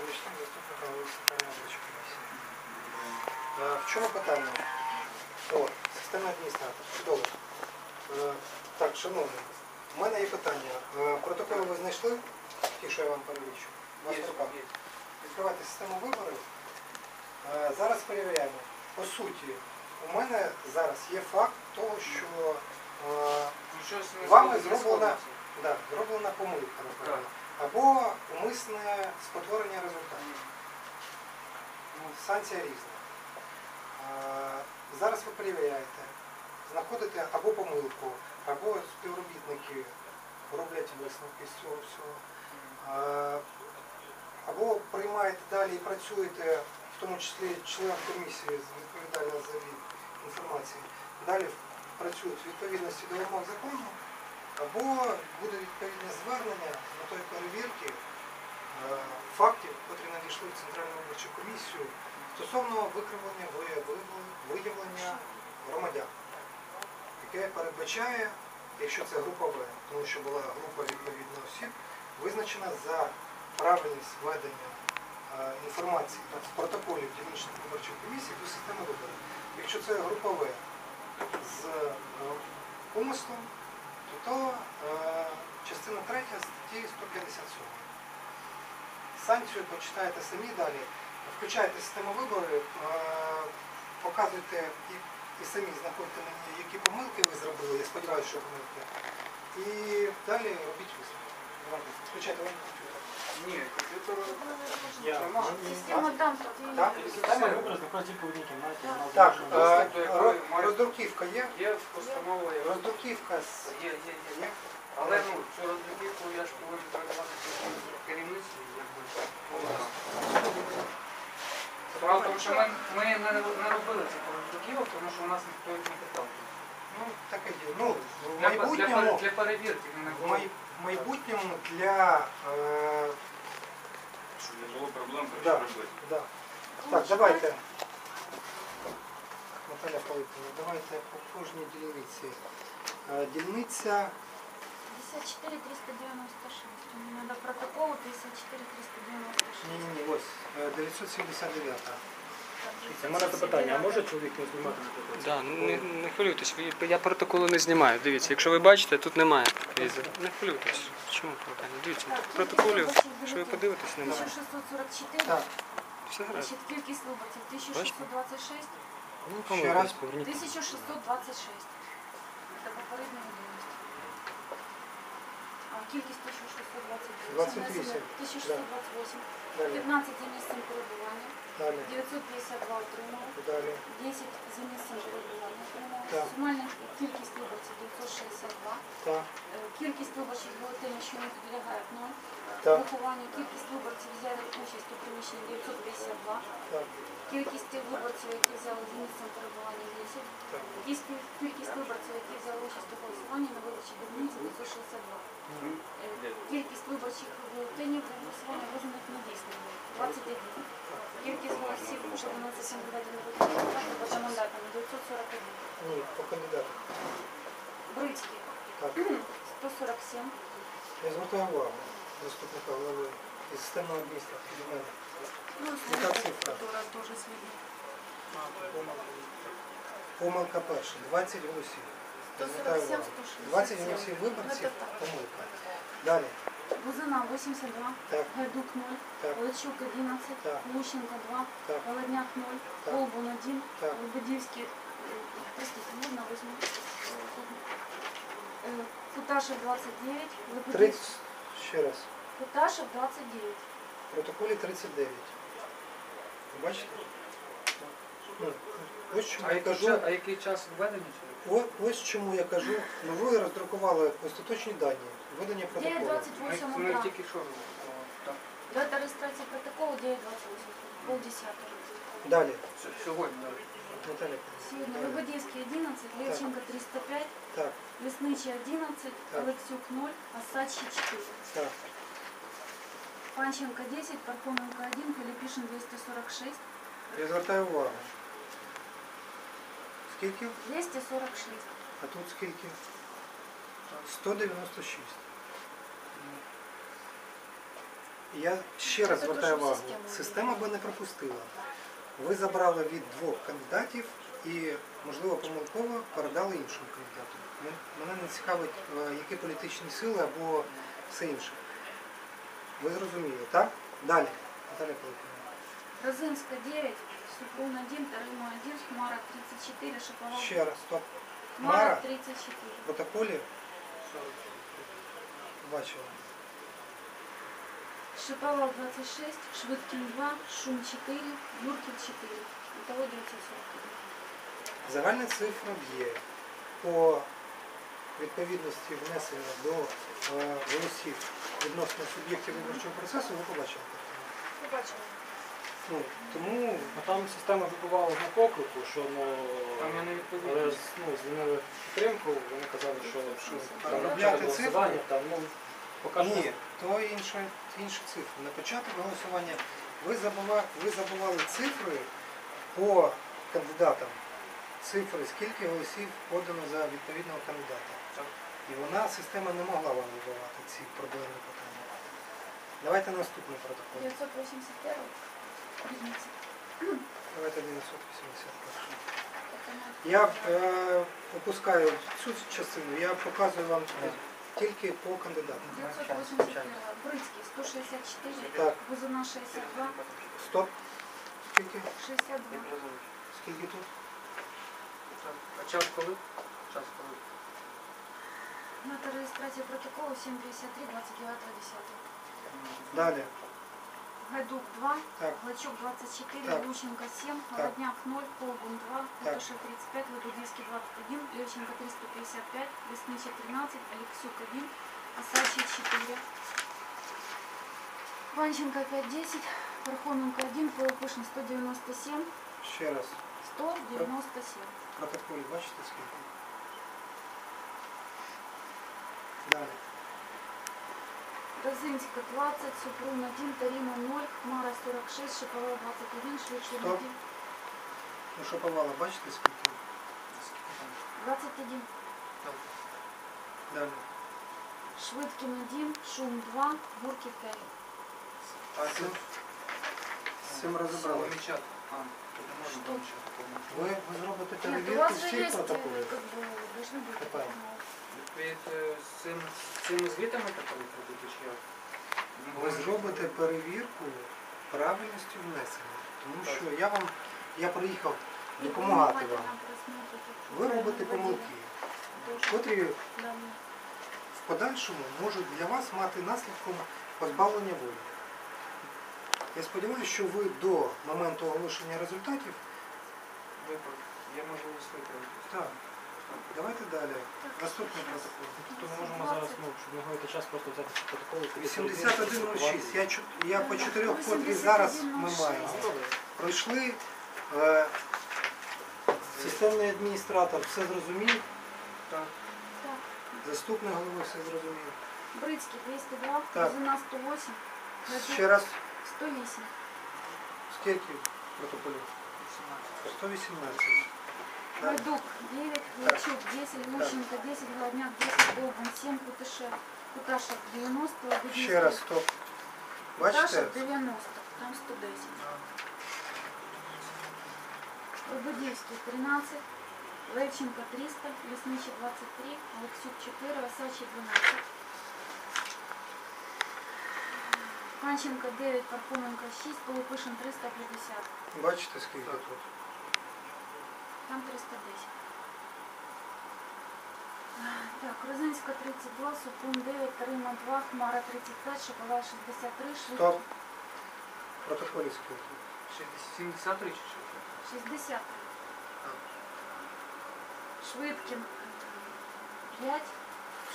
помічник заступника голови центральної виборчої комісії. Е, В чому питання? О, системний адміністратор. Чудово. Е, Так, шановні, у мене є питання. Е, Протоколи ви знайшли? Ті, що я вам перелічу? У вас в руках? Відкривайте систему виборів. Е, Зараз перевіряємо. По суті, у мене зараз є факт того, що е, Ну, Вами зроблена, да, зроблена помилка, напевно. Або умисне спотворення результатів. Ну, санкція різна. Зараз ви перевіряєте, знаходите або помилку, або співробітники роблять висновки з цього всього. Або приймаєте далі і працюєте, в тому числі член комісії з відповідальна за від інформації, далі працюють в відповідності до вимог закону, або буде відповідне звернення з метою перевірки е, фактів, котрі надійшли в Центральну виборчу комісію стосовно викривлення виявлення- громадян, яке передбачає, якщо це група В, тому що була група відповідно осіб, визначена за правильність введення е, інформації з протоколів дільничних виборчих комісій до системи виборів. Якщо це група В з е, умислом, то, е, частина 3 статті 157. Санкцію почитаєте самі далі, включайте систему виборів, е, показуйте і, і самі знаходите мені, які помилки ви зробили, я сподіваюся, що помилки. І далі робіть висновки. Включайте вам комп'ютер. Ні, комп'ютер Я- Система там, Так? Система вибору знаходиться тільки в одній кімнаті. вона Так, е, ро- роздруківка є? Є постанова, є. Роздруківка з... Є, є, є. є? Але ну, цю роздруківку я ж повинен передавати керівництві, якби. Справа в тому, що ми, ми не, не робили цих роздруківок, тому що у нас ніхто їх не питав. Ну, таке діло. Ну, в Для, пе- для, майбутньому... для перевірки ми не В було. май- в майбутньому для е, Щоб не було проблем, то Да. робити. да. так, давайте. Наталя Павлівна, давайте по кожній дільниці. Е, Дільниця 54 396. Мне надо протокол 54 396. ні, ні, ні, ось е, 979. У мене запитання, а може чоловік не знімати на? Да, ну, не, не хвилюйтесь, ви- я протоколи не знімаю. Дивіться, якщо ви бачите, тут немає візи. Не хвилюйтесь. Чому питання? Дивіться, Так, протоколів, кількість що ви подивитесь, немає. 1644. Все гаразд. Значить, кількість виборців 1626. Ну, Ще раз. поверніть. 1626. Це. А кількість 1628. 1628. 15 за місцем перебування. 952 отримали. 10 за місцем перебування отримали. Сумальна кількість виборців 962. Так, Е, Кількість виборчих бюлетенів, що не підлягають 0. так, Врахування кількість виборців взяли участь у приміщенні 952. Кількість виборців, які взяли місцем перебування 10. так. Кількість, виборців, які взяли участь у голосуванні на виборчій дільниці 962. Е, Кількість виборчих бюлетенів для голосування визнаних недійсними 21. Кількість голосів у 11 кандидатів на виборчі поза мандатами 941. Ні, по кандидату. Брицький 147. Я звертаю увагу заступника голови і системного до мене. Ну, Яка цифра? Которая. Помилка перша, 20 голосів. Я 147, 20 голосів виборців, помилка. Далі. Бузина 82, Так, Гайдук 0, так, Олечук 11, Так. Лущенко 2, так, Голодняк 0, Так. Колбун 1, так. Лебедівський, е, простите, можна возьму? Е, Куташев 29, Лебедівський, 30, ще раз. Куташев 29. В протоколі 39. Бачите? Ну, ось чому А я який, кажу. час, а який час введення? чи- О- Ось чому я кажу, ну ви роздрукували остаточні дані, введення протоколу. 9.28 Ми, ми утра. тільки що робили. Так. Дата реєстрації протоколу 9.28, полдесятого. Далі. С- Сьогодні, так. Наталя. Сьогодні Далі. Лебедівський 11, Левченко 305, Так, Лесничий 11, Так. Олексюк 0, Осадчий 4. так. Панченко 10, Пархоменко 1, Филиппишин 246, Я звертаю увагу. Скільки? 246. А тут скільки? 196. Я ще раз звертаю увагу, система. би не пропустила. Ви забрали від двох кандидатів і, можливо, помилково передали іншому кандидату. Мене не цікавить, е, які політичні сили або все інше. Ви зрозуміли, так? Далі. Наталя Пилипівна. Розинська 9, Супрун 1, Тарима 1, Хмара 34, Шиповал Ще раз, стоп. Хмара Хмара 34. в протоколі бачила. Шиповал 26, Швидкин 2, Шум 4, Юркин 4. Итого 940. Загальна цифра є по відповідності внесення до е, голосів відносно суб'єктів виборчого процесу, ви побачили. Побачила. Ну, тому Ну, там система вибивала на поклику, що ну, Там я не але ну, змінили підтримку, вони казали, що ну, там цифри? голосування, там, ну, поки що ні, то інша, інша цифра. На початок голосування ви, забува, ви забували цифри по кандидатам. Цифри, скільки голосів подано за відповідного кандидата. Так. І вона, система не могла вам вибивати ці проблемні питання. Давайте наступний протокол. 981. Давайте 981. Это Я е, опускаю цю частину, я показую вам тільки по кандидатам. 981. Брицький 164. Так. Бузина 62. Стоп. Скільки? 62. Скільки тут? А час коли? Час коли? Дата реєстрації протоколу 753 29 10. Далі. Гайдук 2, Так. Глачук 24, Так. Лущенко 7, Холодняк 0, Колгун 2, Так. Лукашев 35, Лебединский 21, Левченко 355, Лесничий 13, Алексюк 1, Осадчий 4, Ванченко 5-10, Пархоменко 1, Полупышин 197, Ще раз. 197. В протоколі бачите скільки? Далі. Розинська 20, Супрун 1, Таріна 0, Хмара 46, Шиповал 21, Швидкий Стоп. 1, Ну що повала, бачите скільки? 21, Далі. Швидкін 1, Шум 2, Гурків 5. А з цим, з цим розібрали. Помічати. А, тут не можна Що? помічати. Ви, ви зробите Нет, у перевірку вас же всіх есть, э, протоколів. как бы, должны быть. Какая? ну, е, з цим, з цими звітами робити чи як? Ну, Ви зробите перевірку правильності внесення. Тому Так. що я вам, я приїхав допомагати вам. Ви робите помилки, котрі в подальшому можуть для вас мати наслідком позбавлення волі. Я сподіваюся, що ви до моменту оголошення результатів. Випадок. Є можливість виправити. Так, давайте далі. Наступний протокол. то ми можемо зараз, ну, щоб не гаяти час, просто взяти ці протоколи. тоді 8106. Я, чу- я по чотирьох котрі зараз ми маємо. Пройшли. Е, системний адміністратор все зрозумів, Так. Так. заступник голови все зрозумів. Брицький 202, Так. Бузина 108, Ще раз, 108. скільки протоколів? 118. Далі. Гайдук 9, Лучук 10, Лущенко 10, Голодняк 10, Долгун 7, Кутышев. Куташев 90, Лебединский. Ще раз, стоп. Бачите? Куташев 90, там 110. Лебединский 13, Левченко 300, Лесничий 23, Алексюк 4, Осачий 12. Панченко 9, Пархоменко 6, Полупишин 350. Бачите, скільки тут? Там 310. Так, Розинська 32, Супрун 9, Тарима 2, Хмара 35, Шоколад 63, Швидкий Стоп. Протоколі скільки? 73 чи що? 60. Швидкін 5,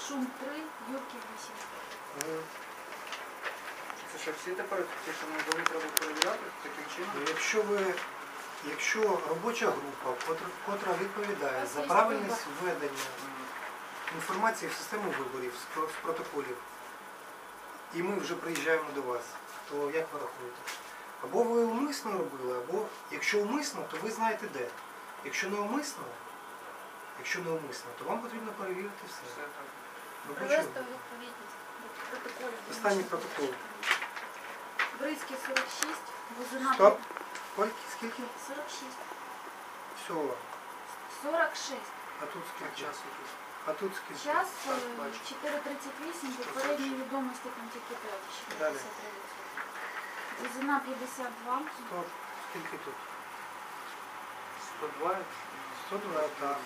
Шум 3, Юрків 8. Мгм. Це що всі тепер ті, що ми були, треба перевіряти таким чином? Якщо ви, якщо робоча група, котра, котра відповідає за правильність введення інформації в систему виборів з, протоколів, і ми вже приїжджаємо до вас, то як ви рахуєте? Або ви умисно робили, або якщо умисно, то ви знаєте де. Якщо не умисно, якщо не умисно, то вам потрібно перевірити Все. Ви Привести у відповідність до протоколів. Останній протокол. Бризький 46, Бузина Стоп. Скільки? Скільки? 46. Всього. 46. А тут скільки? А тут скільки? Час е, 4.38, попередні відомості там тільки 5, ще Далі. 53%. Бузина 52, Стоп. Скільки тут? 102. 102, так.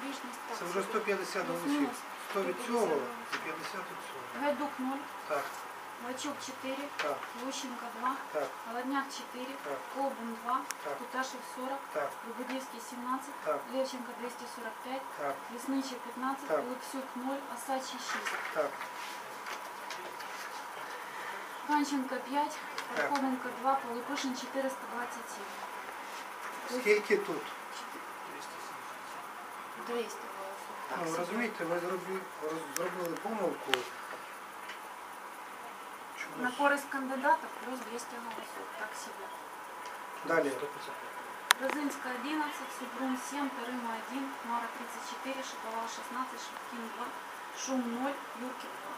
збіжність так. Це вже 150 голосів. 100 від цього і 50 від цього. Гайдук 0, Так, Вачук 4, так, Лущенко 2, так, Голодняк 4, Так. Колбун 2, Так. Куташев 40, так, Лебедевский 17, так, Левченко 245, так, Лесничий 15, Так. Олексюк 0, Осадчий 6, так. Панченко 5, Пархоменко 2, Полипишин 427. Скільки тут? 200 голосів. Так, Ну, собі. розумієте, ви зробили, роз- зробили помилку. На користь кандидата плюс 200 голосов. Так себе. Далі. Розинська 11, Супрун 7, Тарима 1, Мара 34, Шиповал 16, Шевкін 2, Шум 0, Юрків 2.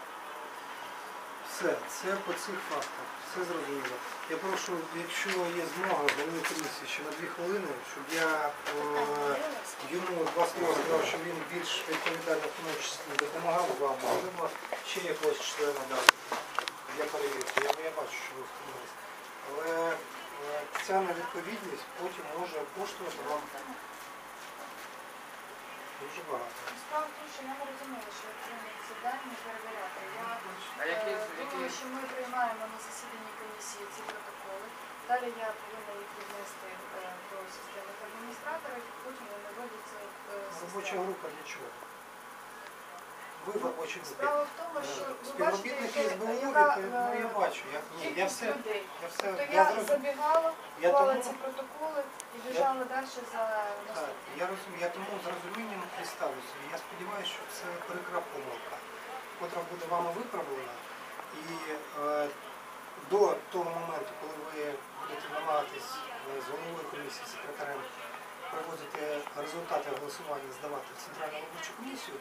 Все, це по цих фактах. Все зрозуміло. Я прошу, якщо є змога, голови комісії ще на дві хвилини, щоб я е, йому два слова сказав, що він більш відповідально в тому числі допомагав вам, можливо, ще якогось члена дати для перевірки. Я, я бачу, що ви втомились. Але е, ця невідповідність потім може коштувати вам дуже багато. Справа в тому, що я не розумію, що я ці дані перевіряти. Я А які, е, думаю, які що ми приймаємо на засіданні комісії ці протоколи. Далі я повинна їх віднести е, до системних адміністраторів, потім вони вводять в е, Робоча систему. група для чого? Ви в. Справа в тому, що ви бачите, Співробітники СБУ, яка ну я е, бачу. Я, ні, я кількість все, людей. я все, Тобто я я зрозумів. забігала, Я клала тому, ці протоколи і біжала далі за так, наступним. я розумію, я тому з розумінням представлюся. Я сподіваюся, що це прикра помилка, котра буде вами виправлена. І е, до того моменту, коли ви будете намагатись е, з головою комісії, секретарем приводити результати голосування, здавати в Центральну виборчу комісію,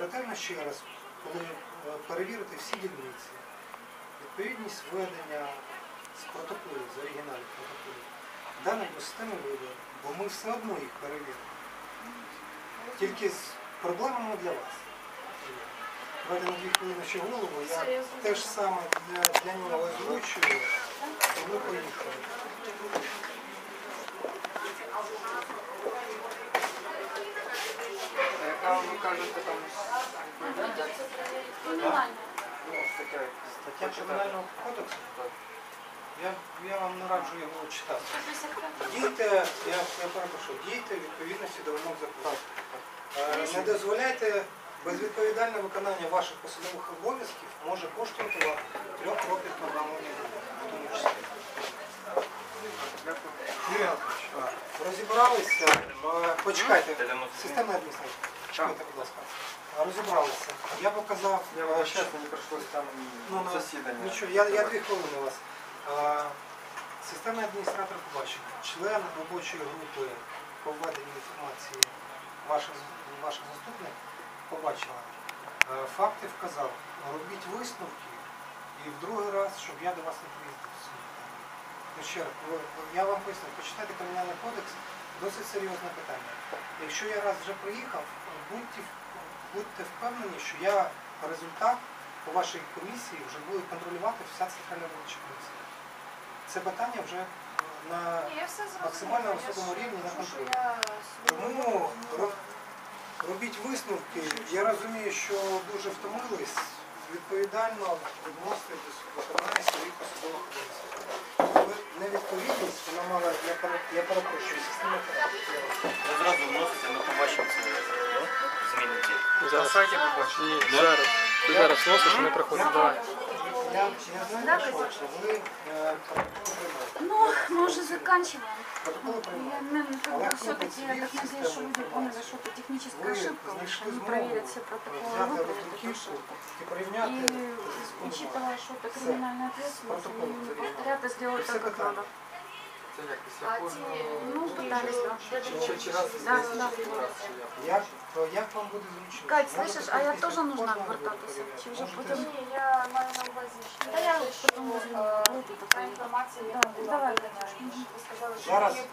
ретельно ще раз, коли е, перевірите всі дільниці, відповідність введення з протоколів, з оригіналів протоколів, до системи виборів, бо ми все одно їх перевіримо. Тільки з проблемами для вас. Давайте на дві хвилини ще голову. Я те ж саме для, для нього озвучую, ми поїхали. Яка ви кажете там. Ну, стаття. Стаття Кримінального кодексу. Я, я вам не раджу його читати. 155. Дійте, я, я перепрошую, дійте відповідності до вимог закону. Е, Не дозволяйте безвідповідальне виконання ваших посадових обов'язків може коштувати вам трьох років волі, в тому числі. Дякую. Юрій Анатолійович, розібралися, е, почекайте, системна адміністрація, чекайте, будь ласка. Розібралися. Я показав, Я вибачаюсь, мені прийшлось там Ну, ну, засідання. Нічого, я, я дві хвилини вас. А, Системний адміністратор побачив. Член робочої групи по введенню інформації, ваша, з- ваша заступник, побачила. Е, Факти вказав. Робіть висновки і в другий раз, щоб я до вас не приїздив. Ну, ще раз, я вам поясню, почитайте кримінальний кодекс, досить серйозне питання. Якщо я раз вже приїхав, будьте, будьте впевнені, що я результат по вашій комісії вже буде контролювати вся центральна виборча комісія. Це питання вже на все зрозуміла. максимально високому рівні на контролі. Тому роботу ро- робіть висновки. Я розумію, що дуже втомились відповідально відноситись до виконання своїх посадових обов'язків. Ви- Невідповідність, вона мала, я, пере- я перепрошую, система Ви зразу вносите, ми побачимо це ну, зміни ті. На Зараз. сайті ви бачите. Ні, зараз. Ти зараз носиш, а ми приходимо. Давай. Я, я знаю, що ви е, протоколи приймаєте. Ну, мы уже заканчиваем. Протоколи приймаєте. Я, наверное, как Але бы все-таки я так хлопець надеюсь, что вів люди систему поняли, что это техническая Ви ошибка, что знайшли они змогу проверят все протоколы, взяти выправят эту роздруківку ошибку. і порівняти И з учитывая, что это криминальная ответственность, Протокол они не заведено. повторят и сделают Все так, как питання. надо. Це як після А ці кожного... Ну, пытались, да. Чи, чи раз Да, десь да. раз, чи як? Як, то як вам буде зручно? Кать, Можете слышиш, а я після теж нужна кожного вертатися? перевіряти. Чи вже Можете- потім? Ні, я маю на увазі, що Та я те, що потім возьму е, групу та таку. інформація, Да, яка була давай, видана, Катюш. і ви сказали, що Зараз є